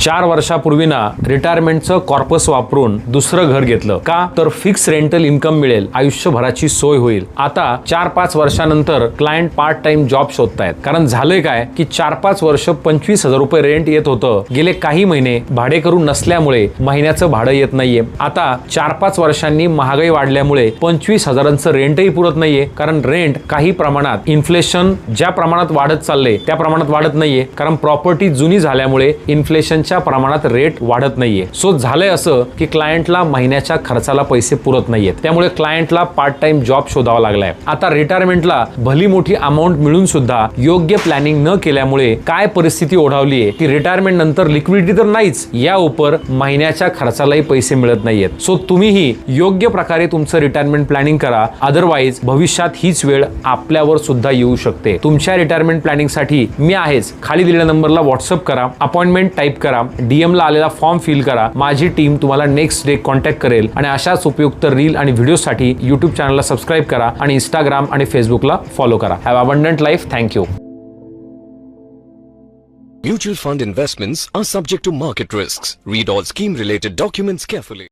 चार वर्षापूर्वी ना रिटायरमेंटचं कॉर्पस वापरून दुसरं घर घेतलं. का? तर फिक्स रेंटल इन्कम मिळेल आयुष्यभराची सोय होईल. आता चार पाच वर्षानंतर क्लायंट पार्ट टाइम जॉब शोधतायत. कारण झालंय काय? की चार पाच वर्ष पंचवीस हजार रुपये रेंट येत होतं. गेले काही महिने भाडे करून नसल्यामुळे महिन्याचं भाडं येत नाहीये. आता चार पाच वर्षांनी महागाई वाढल्यामुळे पंचवीस हजारांचं रेंटही पुरत नाहीये. कारण रेंट काही प्रमाणात इन्फ्लेशन ज्या प्रमाणात वाढत चाललंय त्या प्रमाणात वाढत नाहीये. कारण प्रॉपर्टी जुनी झाल्यामुळे इन्फ्लेशन इन्फ्लेशनच्या प्रमाणात रेट वाढत नाहीये. सो झालंय असं की क्लायंटला महिन्याच्या खर्चाला पैसे पुरत नाहीयेत. त्यामुळे क्लायंटला पार्ट टाइम जॉब शोधावा लागलाय. आता रिटायरमेंटला भली मोठी अमाऊंट मिळून सुद्धा योग्य प्लॅनिंग न केल्यामुळे काय परिस्थिती ओढावली आहे की रिटायरमेंट नंतर लिक्विडिटी तर नाहीच या उपर महिन्याच्या खर्चालाही पैसे मिळत नाहीयेत. सो तुम्हीही योग्य प्रकारे तुमचं रिटायरमेंट प्लॅनिंग करा. अदरवाईज भविष्यात हीच वेळ आपल्यावर सुद्धा येऊ शकते. तुमच्या रिटायरमेंट प्लॅनिंगसाठी मी आहेच. खाली दिलेल्या नंबरला व्हॉट्सअप करा. अपॉइंटमेंट टाईप करा. डीएम ला आलेला फॉर्म फिल करा माझी टीम तुम्हाला नेक्स्ट डे कॉन्टॅक्ट करेल आणि अशाच उपयुक्त रील आणि व्हिडिओसाठी युट्यूब चॅनलला सबस्क्राईब करा आणि इंस्टाग्राम आणि फेसबुकला फॉलो करा have abundant life thank you Mutual fund investments are subject to market risks. Read all scheme related documents carefully.